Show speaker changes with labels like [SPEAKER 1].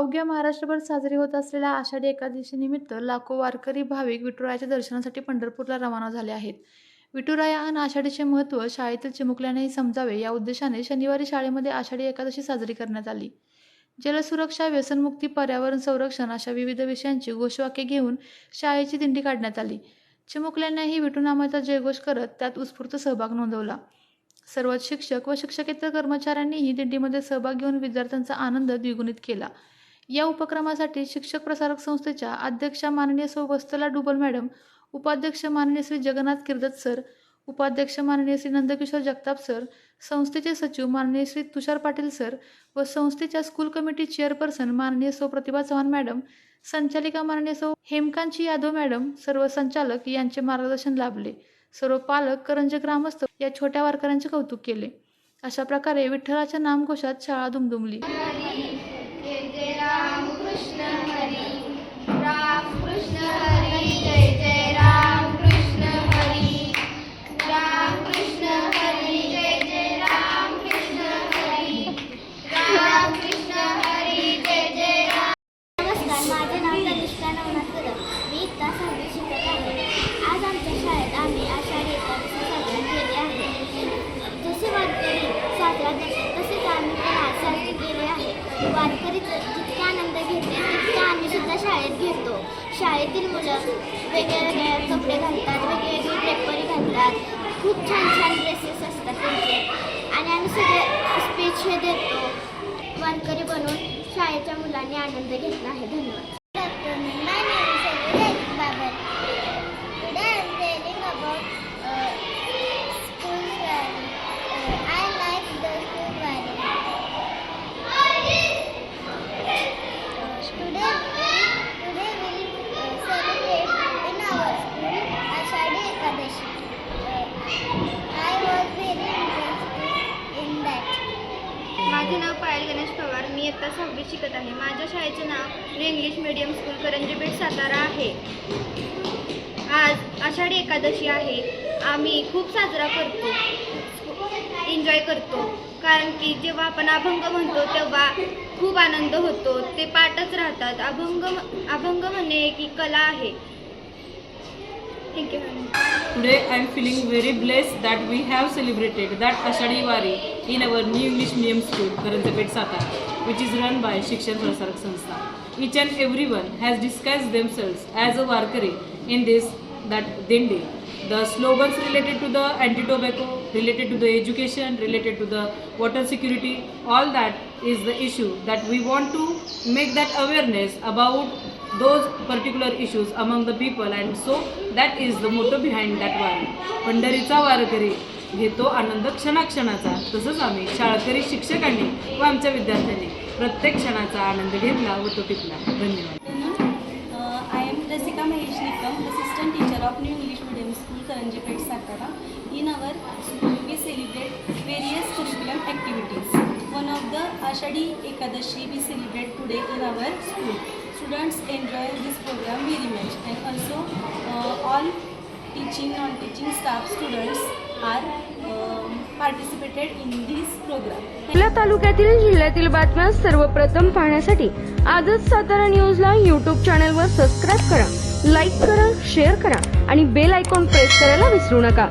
[SPEAKER 1] अवघ्या महाराष्ट्रभर साजरी होत असलेल्या आषाढी एकादशीनिमित्त लाखो वारकरी भाविक विठुरायाच्या दर्शनासाठी पंढरपूरला रवाना झाले आहेत. विठुराया आणि आषाढीचे महत्त्व शाळेतील चिमुकल्यानेही समजावे या उद्देशाने शनिवारी शाळेमध्ये आषाढी एकादशी साजरी करण्यात आली. जलसुरक्षा व्यसनमुक्ती पर्यावरण संरक्षण अशा विविध विषयांची घोषवाक्य घेऊन शाळेची दिंडी काढण्यात आली. चिमुकल्यांनाही विठुनामाचा जयघोष करत त्यात उत्स्फूर्त सहभाग नोंदवला. सर्वच शिक्षक व शिक्षकेतर कर्मचाऱ्यांनीही दिंडीमध्ये सहभाग घेऊन विद्यार्थ्यांचा आनंद द्विगुणित केला. या उपक्रमासाठी शिक्षक प्रसारक संस्थेच्या अध्यक्षा माननीय सौ वस्तला डुबल मॅडम उपाध्यक्ष माननीय श्री जगन्नाथ किर्दत सर उपाध्यक्ष माननीय श्री नंदकिशोर जगताप सर संस्थेचे सचिव माननीय श्री तुषार पाटील सर व संस्थेच्या स्कूल कमिटी चेअरपर्सन माननीय सौ प्रतिभा चव्हाण मॅडम संचालिका माननीय सौ हेमकांची यादव मॅडम सर्व संचालक यांचे मार्गदर्शन लाभले. सर्व पालक करंजे ग्रामस्थ या छोट्या वारकऱ्यांचे कौतुक केले. अशा प्रकारे विठ्ठलाच्या नामकोशात शाळा दुमदुमली.
[SPEAKER 2] जय राम कृष्ण हरी. राम कृष्ण हरी जय
[SPEAKER 3] वारकरी जितका जितके आनंद घेते तितके आम्ही सुद्धा शाळेत घेतो. शाळेतील मुलं वेगवेगळे कपडे घालतात वेगवेगळी टेपरी घालतात. खूप छान छान ड्रेसेस असतात त्यांचे. आणि आम्ही सगळे स्पीच हे देतो. वारकरी बनून शाळेच्या मुलांनी आनंद घेतला आहे. धन्यवाद.
[SPEAKER 2] इयत्ता सहावी शिकत आहे. माझ्या शाळेचे नाव रे English medium school Karanjipeth Satara आहे. आज आषाढी एकादशी आहे. आम्ही खूप साजरा करतो. एन्जॉय करतो. कारण की जेव्हा आपण अभंग म्हणतो तेव्हा खूप आनंद होतो. ते पाठच राहतात. अभंग अभंग म्हणणे की ही कला आहे. Thank you ma'am
[SPEAKER 4] Today I am feeling very blessed that we have celebrated that Ashadi Wari in our new English medium school, Karanjapet Satara, which is run by Shikshan Prasarak Sanstha. Each and everyone has disguised themselves as a Warkari in this that Dindi. The slogans related to the anti-tobacco, related to the education, related to the water security, all that is the issue that we want to make that awareness about those particular issues among the people and so that is the motto behind that one pandarecha varakari घेतो आनंद क्षणाक्षणाचा. तसंच आम्ही शाळकरी शिक्षकांनी व आमच्या विद्यार्थ्यांनी प्रत्येक क्षणाचा आनंद घेतला व तो टिकला धन्यवाद.
[SPEAKER 5] I am Rasika Mahesh Nikam assistant teacher of new English medium school Karanjipeth Satara. In our school we celebrate various curriculum activities one of the Ashadhi Ekadashi we celebrate today in our school Students enjoy this program very much and also uh, all teaching, non-teaching staff students are uh, participated in this program.
[SPEAKER 6] आपल्या तालुक्यातील जिल्ह्यातील बातम्या सर्वप्रथम पाहण्यासाठी आजच सातारा न्यूजला YouTube चॅनलवर subscribe करा लाईक करा शेअर करा आणि बेल आयकॉन प्रेस करायला विसरू नका